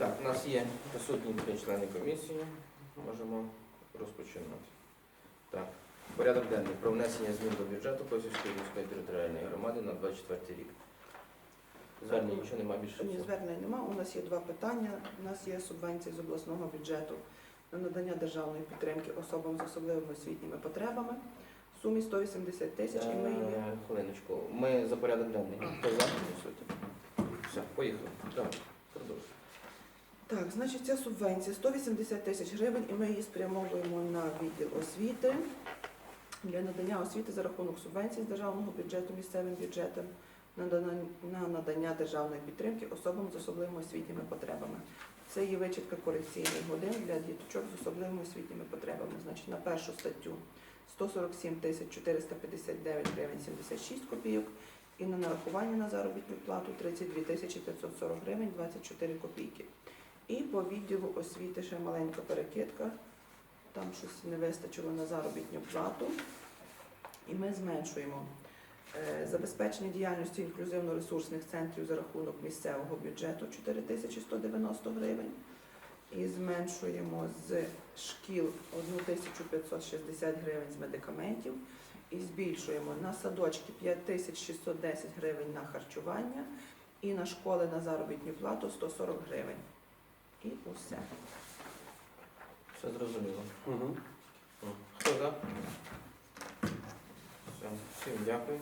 Так, у нас є присутні три члени комісії. Можемо розпочинати. Так. Порядок денний про внесення змін до бюджету Косівської міської територіальної громади на 24 рік. Звернень нічого немає більше. Ні, звернень нема. У нас є два питання. У нас є субвенції з обласного бюджету на надання державної підтримки особам з особливими освітніми потребами в сумі 180 тисяч, і ми її Е, Хвилиночку. Ми за порядок денний. Хто за? Все, поїхали. Так. Так, значить, ця субвенція 180 тисяч гривень, і ми її спрямовуємо на відділ освіти для надання освіти за рахунок субвенцій з державного бюджету місцевим бюджетом на надання- державної підтримки особам з особливими освітніми потребами. Це є вичітка корекційних годин для діточок з особливими освітніми потребами. Значить, на першу статтю 147 тисяч 459 гривень 76 копійок і на нарахування на заробітну плату 32 тисячі 540 гривень 24 копійки. І по відділу освіти ще маленька перекидка. Там щось не вистачило на заробітну плату. І ми зменшуємо е, забезпечення діяльності інклюзивно-ресурсних центрів за рахунок місцевого бюджету 4190 гривень. І зменшуємо з шкіл 1560 гривень з медикаментів. І збільшуємо на садочки 5610 гривень на харчування і на школи на заробітну плату 140 гривень. І усе. Все зрозуміло. Угу. Хто за? Все, всім дякую.